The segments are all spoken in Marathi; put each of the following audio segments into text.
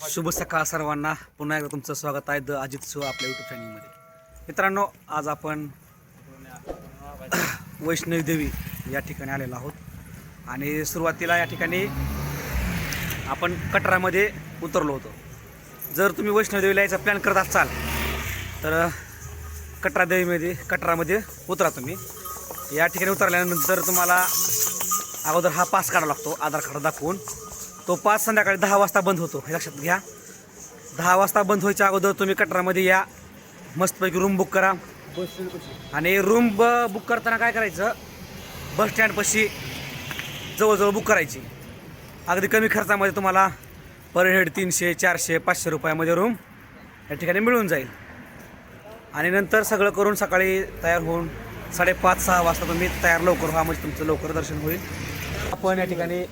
शुभ सकाळ सर्वांना. पुन्हा एकदा तुमचं स्वागत आहे द अजित शो आपल्या यूट्यूब चॅनलमध्ये मित्रांनो आज आपण वैष्णवी देवी या ठिकाणी आलेलो आहोत. आणि सुरुवातीला या ठिकाणी आपण कटरामध्ये उतरलो होतो. जर तुम्ही वैष्णवदेवीला यायचा प्लॅन करत असाल तर कटरा देवीमध्ये कटरामध्ये उतरा तुम्ही. या ठिकाणी उतरल्यानंतर तुम्हाला अगोदर हा पास काढावा लागतो आधार कार्ड दाखवून. तो पाच संध्याकाळी दहा वाजता बंद होतो. हे लक्षात घ्या. दहा वाजता बंद व्हायच्या अगोदर तुम्ही कटरामध्ये या. मस्तपैकी रूम बुक करा. आणि रूम ब बुक करताना काय करायचं? बस स्टँडपाशी जवळजवळ बुक करायची. अगदी कमी खर्चामध्ये तुम्हाला पर हेड तीनशे चारशे पाचशे रुपयामध्ये रूम या ठिकाणी मिळून जाईल. आणि नंतर सगळं करून सकाळी तयार होऊन साडेपाच सहा वाजता तुम्ही तयार लवकर व्हा. म्हणजे तुमचं लवकर दर्शन होईल. आपण या ठिकाणी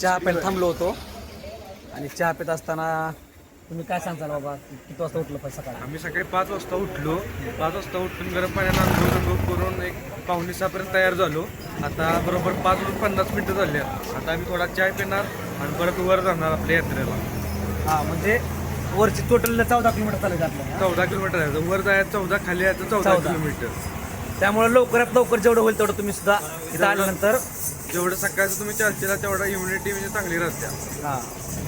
चहा प्यायला थांबलो होतो. आणि चहा पित असताना तुम्ही काय सांगताल बाबा? किती वाजता उठलं पाहिजे सकाळी? आम्ही सकाळी पाच वाजता उठलो. पाच वाजता उठून गरम पाण्यानं आंघोळ आंघोळ करून एक पावणे सहापर्यंत तयार झालो. आता बरोबर पाच वाजून पन्नास मिनटं झाली आहेत. आता आम्ही थोडा चाय पिणार आणि परत वर जाणार आपल्या यात्रेला. हां म्हणजे वरची टोटल चौदा किलोमीटर चालायचं आपल्याला चौदा किलोमीटर आहे. वर जायचं चौदा खाली यायचं चौदा चौदा. किलोमीटर. त्यामुळे लवकरात लवकर जेवढं होईल तेवढं तुम्ही सुद्धा इथं आल्यानंतर जेवढं सकाळचं तुम्ही चालशीला तेवढा इम्युनिटी म्हणजे चांगली राहते. हां.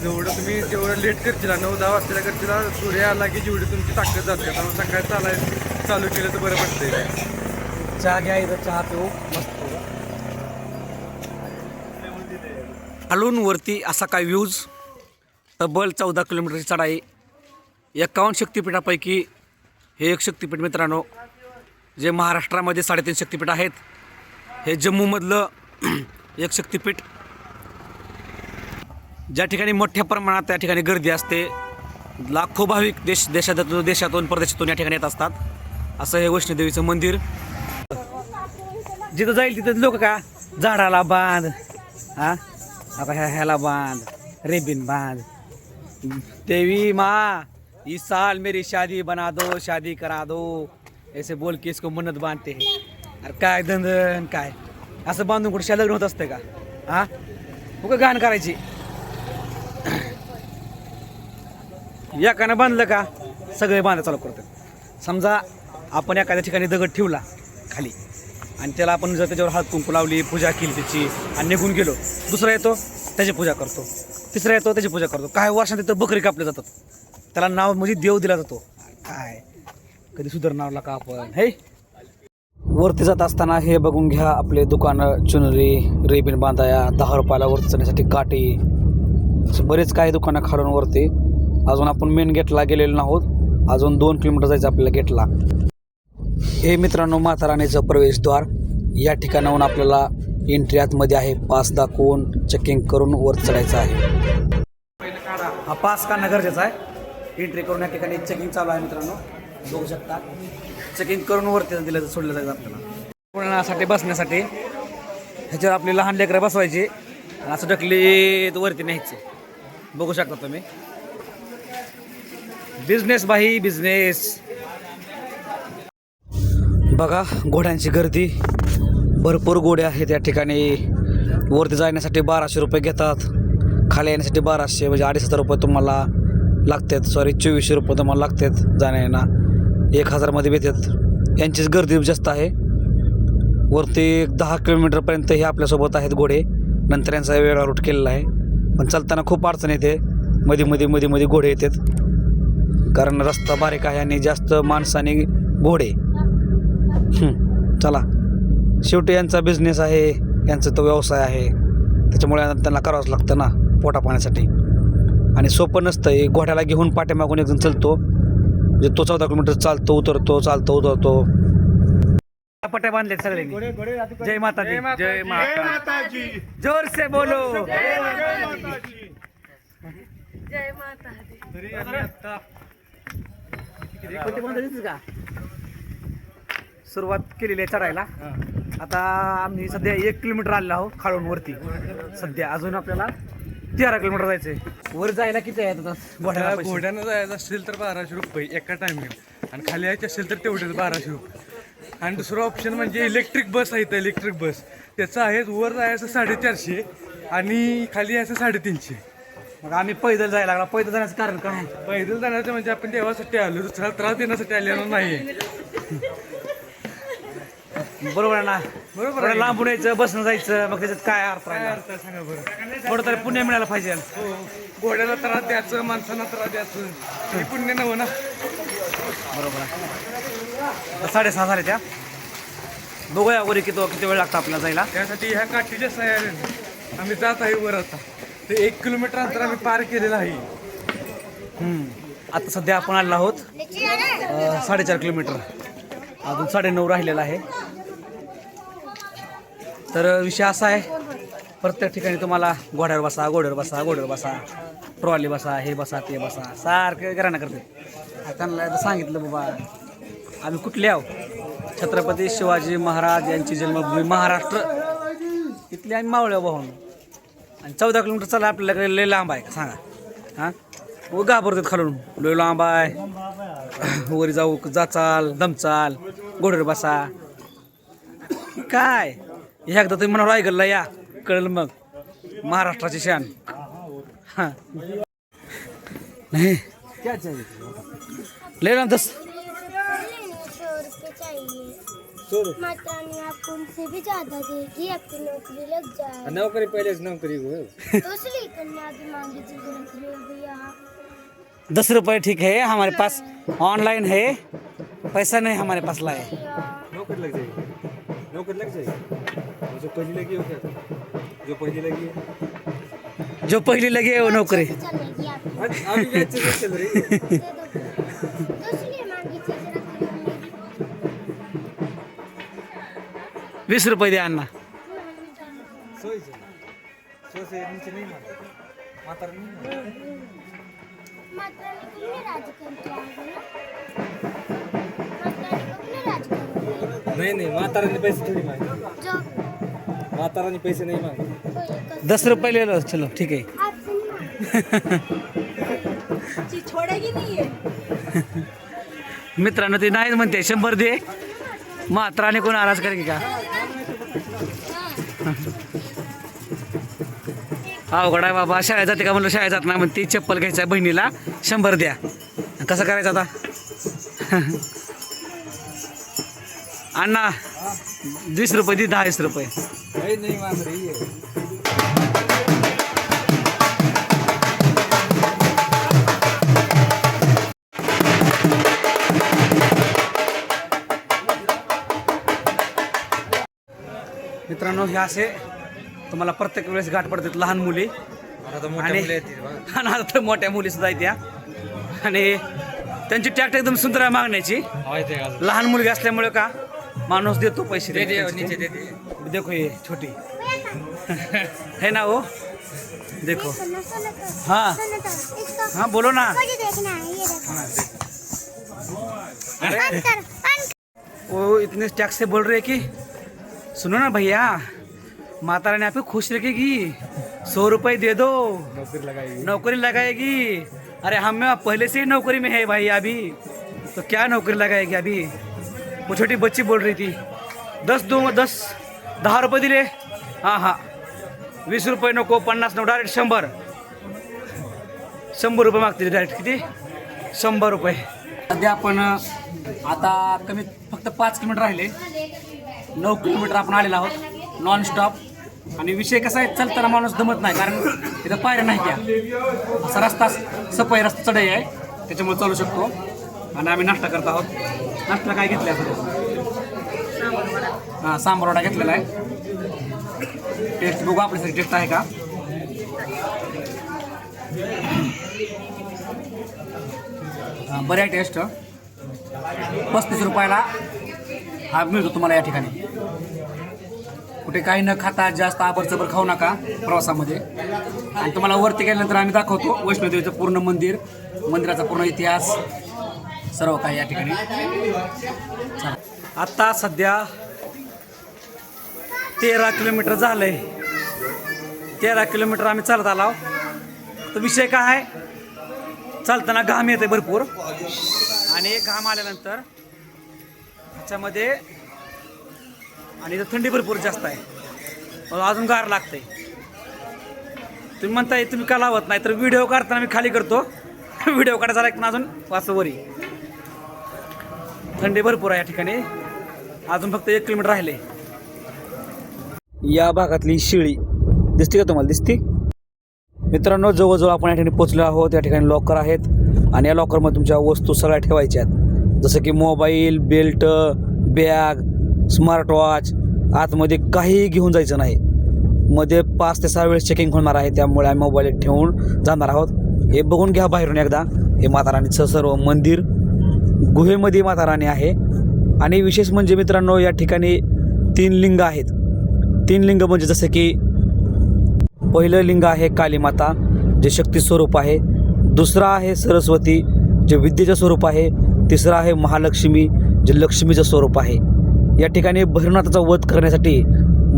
जेवढं तुम्ही तेवढं लेट करशील नऊ दहा वाजता करशील सूर्य आला की जेवढी तुमची ताकद जाते. त्यामुळे सकाळी चालायचं चालू केलं तर बरं पडतंय. चहा घ्या इथं चहा पिऊ. मस्त. खालून वरती असा काय व्ह्यूज तब्बल चौदा किलोमीटरची चढाई. एकावन्न शक्तिपीठापैकी हे एक शक्तिपीठ मित्रांनो जे महाराष्ट्रामध्ये साडेतीन शक्तिपीठ आहेत हे जम्मूमधलं एक शक्तिपीठ. ज्या ठिकाणी मोठ्या प्रमाणात त्या ठिकाणी गर्दी असते लाखो भाविक देश देशातून देशातून परदेशातून या ठिकाणी येत असतात. असं हे वैष्णोदेवीचं मंदिर. जिथं जाईल तिथं लोक का? झाडाला बांध. हा? आता ह्या ह्याला बांध. रेबिन बांध. देवी माँ इस साल मेरी शादी बना दो शादी करा दो. ऐसे बोल के इसको मन्नत बांधते हैं. अरे काय धंदन काय? असं बांधून कुठे लग्न होत असतं का? हा? उगा घाण करायची. एकानं बांधलं का सगळे बांधा चालू करतात. समजा आपण एखाद्या ठिकाणी दगड ठेवला खाली आणि त्याला आपण जर त्याच्यावर हात कुंकू लावली पूजा केली त्याची आणि निघून गेलो दुसरा येतो त्याची पूजा करतो. तिसरा येतो त्याची पूजा करतो. काय वर्षात तिथं बकरी कापले जातात. त्याला नाव म्हणजे देव दिला जातो. काय? कधी सुधारणारला का आपण. हे? वरती जात असताना हे बघून घ्या आपले दुकानं चुनरी रेबिन बांधाया दहा रुपयाला वरती जाण्यासाठी काठी असे बरेच काही दुकानं खालून वरती. अजून आपण मेन गेटला गेलेलो आहोत अजून दोन किलोमीटर जायचं आपल्याला गेटला हे मित्रांनो माताराणीचं प्रवेशद्वार. या ठिकाणाहून आपल्याला एंट्री आतमध्ये आहे. पास दाखवून चेकिंग करून वर चढायचं आहे. हा पास काढणं गरजेचं आहे. एंट्री करून या ठिकाणी चेकिंग चालू आहे मित्रांनो. बघू शकता. चेकिंग करून वरती दिलं सोडलं जायचं आपल्याला. कोणासाठी बसण्यासाठी? ह्याच्यावर आपली लहान लेकरं बसवायची. असं ढकली वरती न्यायचे. बघू शकता तुम्ही. बिझनेस बाई बिझनेस बघा घोड्यांची गर्दी. भरपूर घोडे आहेत या ठिकाणी. वरती जाण्यासाठी बाराशे रुपये घेतात. खाली येण्यासाठी बाराशे म्हणजे अडीच हजार रुपये तुम्हाला लागतात. सॉरी चोवीसशे रुपये तुम्हाला लागतात जाण्या येणं एक हजारमध्ये भेटतात. यांचीच गर्दी जास्त आहे. वरती एक दहा किलोमीटरपर्यंत हे आपल्यासोबत आहेत घोडे. नंतर यांचा वेगळा रूट केलेला आहे. पण चालताना खूप अडचण येते. मध्ये मध्ये मध्ये मध्ये घोडे येतात. कारण रस्ता बारीक आहे आणि जास्त माणसाने घोडे. चला. शेवटी यांचा बिझनेस आहे. यांचा तो व्यवसाय आहे. त्याच्यामुळे त्यांना करावंच लागतं ना पोटा पाण्यासाठी आणि सोपं नसतं. घोड्याला घेऊन पाठीमागून एकजण चलतो. म्हणजे तो चौदा किलोमीटर चालतो उतरतो चालतो उतरतो. पट्या बांधले सगळ्यांनी जय माता दी जय माता जोर से बोलो जय माता दी सुरुवात केलेली आहे चढायला. आता आम्ही सध्या एक किलोमीटर आलेलो आहोत खाळून वरती. सध्या अजून आपल्याला तेरा किलोमीटर जायचंय. वर जायला किती आहे आता? घोड्याला पैसे? घोड्यानं जायचं असेल तर बाराशे रुपये एका टायमिंग आणि खाली यायचे असेल तर तेवढेच बाराशे रुपये. आणि दुसरं ऑप्शन म्हणजे इलेक्ट्रिक बस आहे इलेक्ट्रिक बस त्याचं आहे वर जायचं साडेचारशे आणि खाली यायचं साडेतीनशे. मग आम्ही पैदल जायला लागला. पैदल जाण्याचं कारण काय? पैदल जाण्याचं म्हणजे आपण देवासाठी आलो दुसऱ्याला त्रास देण्यासाठी आलेलो नाही बरोबर आहे ना? बरोबर थोडं लांबून यायचं बसणं जायचं मग त्याच्यात काय अर्थ काय आहे अर्थ आहे सांगा बरं. थोडं तरी पुण्य मिळायला पाहिजे. हो घोड्याला त्रास द्यायचं माणसांना त्रास द्यायचं. हे पुण्य नव्ह ना? बरोबर आहे. आता साडेसहा झाले त्या. बघूया वगैरे किती किती वेळ लागतो आपल्याला जायला. त्यासाठी ह्या काठीच्या सह्याने आम्ही जात आहे वर आता. ते एक किलोमीटर अंतर आम्ही पार केलेलं आहे. हम्म. आता सध्या आपण आलेलो आहोत अं, साडेचार किलोमीटर. अजून साडेनऊ राहिलेला आहे. तर विषय असा आहे प्रत्येक ठिकाणी तुम्हाला घोड्यावर बसा घोड्यावर बसा घोड्यावर बसा ट्रॉली बसा हे बसा ते बसा सारखं घराणं करते. त्यांना एकदा सांगितलं बाबा आम्ही कुठले आहो? छत्रपती शिवाजी महाराज यांची जन्मभूमी महाराष्ट्र. इथली आम्ही मावळ्या भाऊन. आणि चौदा किलोमीटर चालला आपल्याकडे लय लांब आहे का सांगा. हां? व घाबरतात खालून. लय लांब आहे. वरी जाऊ जाचाल दमचाल घोड्यावर बसा. काय? एकदा तुम्ही म्हणाला ऐकलं या कळलं मग. महाराष्ट्राची शान. हां. नाही. लय लांब दस सौ रुपये चाहिए मातानी आपको उनसे भी ज्यादा देगी आपकी नौकरी लग जाए नोकरी पहिलेच नोकरी तो इसलिए कन्या भी मांगी थी नौकरी हो गई यहाँ दस रुपये ठीक है हमारे पास ऑनलाइन है. पैसा नहीं हमारे पास लाए नौकरी लग जाएगी नौकरी लग जाएगी जो पहली लगी हो क्या जो. पहली लगी है जो पहली लगी है वो नौकरी है वीस रुपये द्या अण्णा. सौ चल सौ से नीचे नहीं नहीं नहीं नहीं. माता रानी पैसे थोड़ी मांगे जो माता रानी पैसे नहीं मांगे दस रुपये ले लो चलो ठीक है आपसे नहीं मांगी छोड़ेगी नहीं है मित्रांनो ते नाहीच म्हणते. शंभर दे. मात्राने कोण नाराज करे की का? अवघड आहे बाबा. शाळेत जाते का म्हणलं? शाळेत जात नाही म्हणते. चप्पल घ्यायचं आहे बहिणीला. शंभर द्या. कसं करायचं आता? अण्णा. वीस रुपये दे दहा वीस रुपये. नहीं नहीं मांग रही है मित्रांनो हे असे तुम्हाला प्रत्येक वेळेस गाठ पडतात लहान मुली. आता आणि आता मोठ्या मुली सुद्धा आहेत त्या आणि त्यांची टॅक्ट एकदम सुंदर आहे मागण्याची. लहान मुलगी असल्यामुळे का माणूस देतो पैसे नीचे दे दे देखो ये छोटी। है ना वो? देखो। तो हाँ। तो हाँ बोलो ना। है वो इतने टैक्स से बोल रहे हैं कि सुनो ना भैया माता रानी आपको खुश रखेगी। सौ रुपए दे दो। नौकरी लगाएगी। नौकरी लगाएगी। अरे हम पहले से ही नौकरी में है भाई अभी। तो क्या नौकरी लगाएगी अभी? वो छोटी बच्ची बोल रही थी। दस दो दस दहा रुपये दिले। हां हां। वीस रुपये नको पन्नास नको डायरेक्ट शंभर। शंभर रुपये मागतील डायरेक्ट किती? शंभर रुपये सध्या आपण आता कमीत फक्त पाच किलोमीटर राहिले. नऊ किलोमीटर आपण आलेलो आहोत नॉन स्टॉप आणि विषय कसा आहे चलताना माणूस दमत नाही कारण तिथं पायऱ्या नाही त्या. असा रस्ता सफाई रस्ता चढाई आहे त्याच्यामुळे चालू शकतो. आणि आम्ही नाश्ता करत आहोत. नाश्ता काय घेतला हां सांबार वडा घेतलेला आहे. टेस्ट बघू आपल्यासाठी टेस्ट आहे का? हां, बरी आहे टेस्ट पस्तीस रुपयाला हा मिळतो तुम्हाला या ठिकाणी. कुठे काही न खाता जास्त आबरचबर खाऊ नका प्रवासामध्ये. आणि तुम्हाला वरती गेल्यानंतर आम्ही दाखवतो वैष्णोदेवीचं पूर्ण मंदिर मंदिराचा पूर्ण इतिहास. सर्व काही या ठिकाणी. आत्ता आता सध्या तेरा किलोमीटर झालंय. तेरा किलोमीटर आम्ही चालत आलो तर विषय काय आहे? चालताना घाम येते भरपूर. आणि घाम आल्यानंतर ह्याच्यामध्ये आणि इथं थंडी भरपूर जास्त आहे. अजून गार लागते तुम्ही म्हणताय तुम्ही का लावत नाही? तर व्हिडिओ काढताना मी खाली करतो. व्हिडिओ काढायचा झाला अजून. वाचतो वरी. थंडी भरपूर आहे या ठिकाणी. अजून फक्त एक किलोमीटर राहिले. या भागातली शिळी. दिसते का तुम्हाला? दिसते? मित्रांनो जवळजवळ आपण या ठिकाणी पोचलो आहोत. या ठिकाणी लॉकर आहेत. आणि या लॉकरमध्ये तुमच्या वस्तू सगळ्या ठेवायच्या आहेत. जसं की mobile belt bag smart watch आतमध्ये काहीही घेऊन जायचं नाही. मध्ये पाच ते सहा वेळेस चेकिंग होणार आहे. त्यामुळे आम्ही मोबाईल ठेवून जाणार आहोत. हे बघून घ्या बाहेरून एकदा. हे माताराणीचं सर्व मंदिर. गुहेमध्ये माताराणी आहे. आणि विशेष म्हणजे मित्रांनो या ठिकाणी तीन लिंग आहेत. तीन लिंग म्हणजे जसं की पहिलं लिंग आहे कालीमाता जे शक्ती स्वरूप आहे. दुसरं आहे सरस्वती जे विद्येचं स्वरूप आहे. तिसरा आहे महालक्ष्मी जे लक्ष्मीचं स्वरूप आहे. या ठिकाणी भैरवनाथाचा वध करण्यासाठी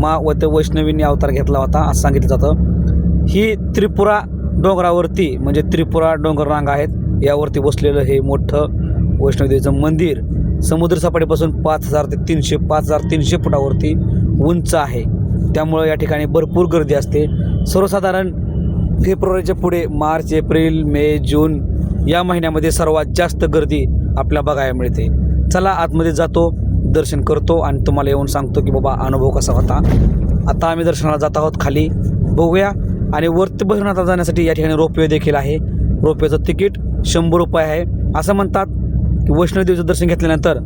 मा व ते वैष्णवींनी अवतार घेतला होता असं सांगितलं जातं. ही त्रिपुरा डोंगरावरती म्हणजे त्रिपुरा डोंगर रांग आहेत यावरती बसलेलं हे मोठं वैष्णवदेवीचं मंदिर समुद्रसपाटीपासून पाच हजार ते तीनशे पाच हजार तीनशे फुटावरती उंच आहे. त्यामुळं या ठिकाणी भरपूर गर्दी असते. सर्वसाधारण फेब्रुवारीच्या पुढे मार्च एप्रिल मे जून या महिन्यामध्ये सर्वात जास्त गर्दी आपल्याला बघायला मिळते. चला आतमध्ये जातो दर्शन करतो आणि तुम्हाला येऊन सांगतो की बाबा अनुभव कसा होता. आता आम्ही दर्शनाला जात आहोत खाली. बघूया. आणि वरती भैरवनाथला जाण्यासाठी या ठिकाणी रोपवे देखील आहे. रोपवेचं तिकीट शंभर रुपये आहे. असं म्हणतात की वैष्णोदेवीचं दर्शन घेतल्यानंतर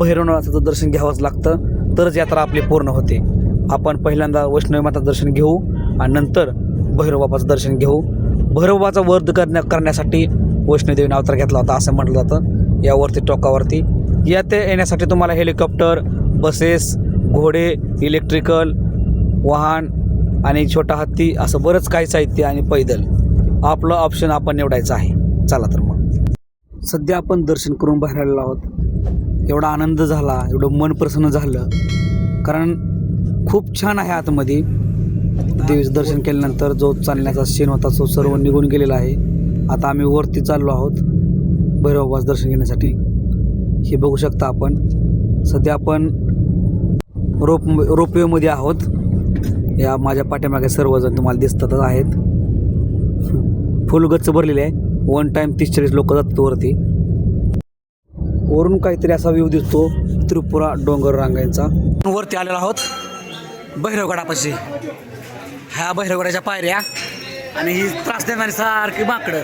भैरवनाथाचं दर्शन घ्यावंच लागतं तरच यात्रा आपली पूर्ण होते. आपण पहिल्यांदा वैष्णवी माता दर्शन घेऊ आणि नंतर भैरवबाबाचं दर्शन घेऊ. भैरवबाचा वध करण्या करण्यासाठी वैष्णोदेवीने अवतार घेतला होता असं म्हटलं जातं. यावरती टोकावरती. या ते येण्यासाठी तुम्हाला हेलिकॉप्टर बसेस घोडे इलेक्ट्रिकल वाहन आणि छोटा हत्ती असं बरंच काही साहित्य आणि पैदल. आपलं ऑप्शन आपण निवडायचं आहे. चला तर मग. सध्या आपण दर्शन करून बाहेर आलेलो आहोत. एवढा आनंद झाला एवढं मन प्रसन्न झालं. कारण खूप छान आहे आतमध्ये. देवीचं दर्शन केल्यानंतर जो चालण्याचा शेण होता तो सर्व निघून गेलेला आहे. आता आम्ही वरती चाललो आहोत भैरवबास दर्शन घेण्यासाठी. हे बघू शकता आपण. सध्या आपण रोप रोपवेमध्ये आहोत. या माझ्या पाठीमागे सर्वजण तुम्हाला दिसतातच आहेत. फुल गच्च भरलेले आहे. वन टाईम तीस चाळीस लोक जातात वरती. वरून काहीतरी असा व्ह्यू दिसतो त्रिपुरा डोंगर रांगांचा. वरती आलेलो आहोत भैरवगडापाशी. ह्या भैरवगडाच्या पायऱ्या आणि ही त्रास देणारी सारखी माकडं.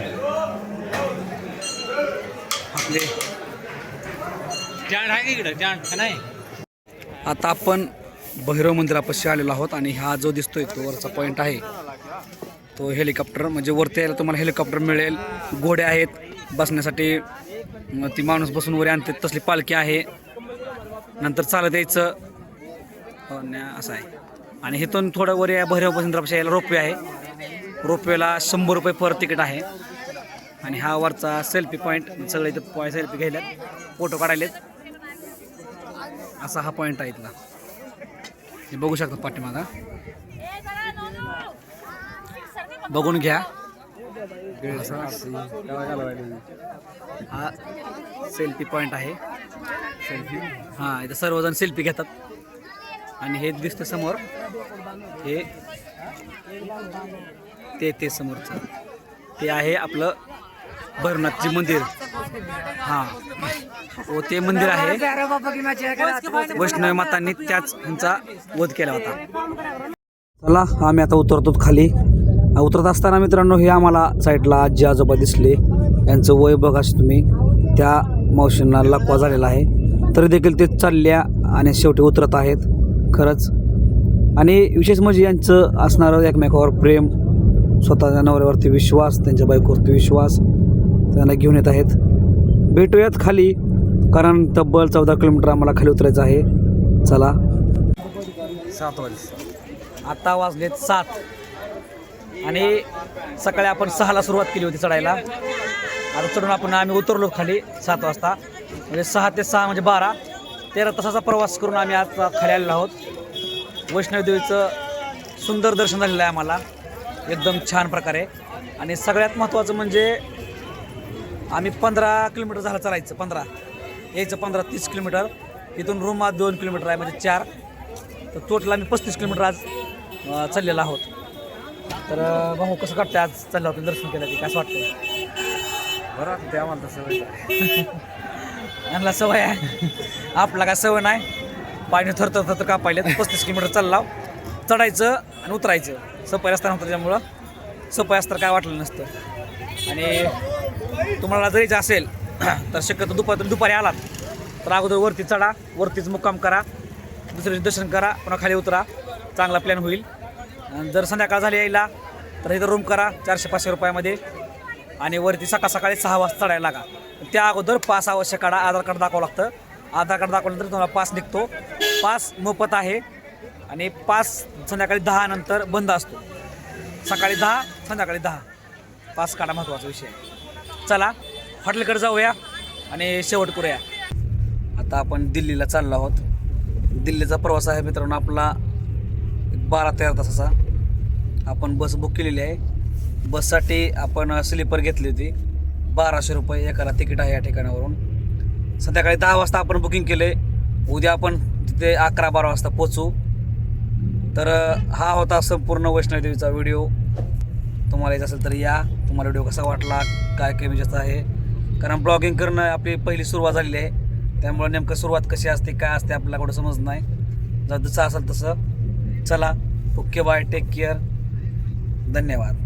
आपले. स्टँड आहे इकडं? का नाही? आता आपण भैरव मंदिरापाशी आलेलो आहोत आणि हा जो दिसतोय तो वरचा पॉईंट आहे. तो हेलिकॉप्टर म्हणजे वरती यायला तुम्हाला हेलिकॉप्टर मिळेल. घोडे आहेत बसण्यासाठी. मग ती माणूस बसून वर आणते तसली पालखी आहे. नंतर चालत यायचं. हो, असं आहे. आणि इथून थोडं वर या भैरव मंदिरापाशी यायला रोपवे आहे. रोपवेला शंभर रुपये पर तिकीट आहे. आणि हा वरचा सेल्फी पॉईंट सगळे इथं सेल्फी घ्यायल्यात फोटो काढायलेत. असा हा पॉईंट आहे इथला. हे बघू शकता पाठीमागा. बघून घ्या. हा सेल्फी पॉईंट आहे. सेल्फी हां इथं सर्वजण सेल्फी घेतात. आणि हे दिसतं समोर. हे ते ते समोरचं. ते आहे आपलं भरनाथजी मंदिर. हां. व ते मंदिर आहे. वैष्णवी मातांनी त्याच ह्यांचा वध केला होता. चला आम्ही आता उतरतो खाली. उतरत असताना मित्रांनो हे आम्हाला साईडला आजी आजोबा दिसले. यांचं वय बघा तुम्ही. त्या मावशींना लकवा झालेला आहे. तरी देखील ते चालल्या आणि शेवटी उतरत आहेत. खरंच. आणि विशेष म्हणजे यांचं असणारं एकमेकावर प्रेम स्वतःच्या नवऱ्यावरती विश्वास त्यांच्या बायकोवरती विश्वास त्यांना घेऊन येत आहेत. भेटूयात खाली कारण तब्बल चौदा किलोमीटर आम्हाला खाली उतरायचं आहे. चला. सात वाजले. आता वाजलेत सात. आणि सकाळी आपण सहाला सुरुवात केली होती चढायला. आता चढून आपण आम्ही उतरलो खाली सात वाजता. म्हणजे सहा ते सहा म्हणजे बारा. तेरा तासाचा प्रवास करून आम्ही आता खाली आलेलो आहोत. वैष्णवदेवीचं सुंदर दर्शन झालेलं आहे आम्हाला. एकदम छान प्रकारे. आणि सगळ्यात महत्त्वाचं म्हणजे आम्ही पंधरा किलोमीटर झालं चालायचं पंधरा. यायचं पंधरा तीस किलोमीटर. इथून रूमात दोन किलोमीटर आहे म्हणजे चार. तर टोटल आम्ही पस्तीस किलोमीटर आज चाललेला चाललेलो आहोत. तर भाऊ कसं करते आज चाललं होतं दर्शन केलं ते कसं वाटतंय? बरं वाटतं ते आम्हाला तसं यांना सवय आहे. आपला काय सवय नाही. पाणी थरथर थरथर का पाहिजे पस्तीस किलोमीटर चालला चढायचं आणि उतरायचं. सफाई रस्ता नव्हता त्यामुळं सफाई असतं काय वाटलं नसतं. आणि तुम्हाला जर असेल तर शक्यतो दुपार दुपारी आलात. तर अगोदर वरती चढा. वरतीच मुक्काम करा. दुसऱ्या दिवशी दर्शन करा. पुन्हा खाली उतरा. चांगला प्लॅन होईल. जर संध्याकाळ झाली यायला तर इथं रूम करा चारशे पाचशे रुपयामध्ये. आणि वरती सकाळ सकाळी सहा वाजता चढायला लागा. त्या अगोदर पास आवश्यक काढा आधार कार्ड दाखवावं लागतं. आधार कार्ड दाखवल्यानंतर तुम्हाला पास निघतो. पास मोफत आहे. आणि पास संध्याकाळी दहा नंतर बंद असतो. सकाळी दहा संध्याकाळी दहा. पास काढा महत्त्वाचा विषय. चला हॉटेलकडे जाऊया आणि शेवट करूया. आता आपण दिल्लीला चाललो आहोत. दिल्लीचा प्रवास आहे मित्रांनो आपला एक बारा तेरा तासाचा. आपण बस बुक केलेली आहे. बससाठी आपण स्लीपर घेतली होती. बाराशे रुपये एकाला तिकीट आहे या ठिकाणावरून. संध्याकाळी दहा वाजता आपण बुकिंग केले. उद्या आपण तिथे अकरा बारा वाजता पोचू तर हा होता संपूर्ण वैष्णवदेवीचा व्हिडिओ तुम्हाला येत असेल तर या. तुम्हाला व्हिडिओ कसा वाटला? काय कमी जास्त आहे? कारण ब्लॉगिंग करणं आपली पहिली सुरुवात झालेली आहे. त्यामुळे नेमकं सुरुवात कशी असते काय असते आपल्याला कुठं समज नाही. जर जसं असेल तसं चला. ओके बाय टेक केअर धन्यवाद.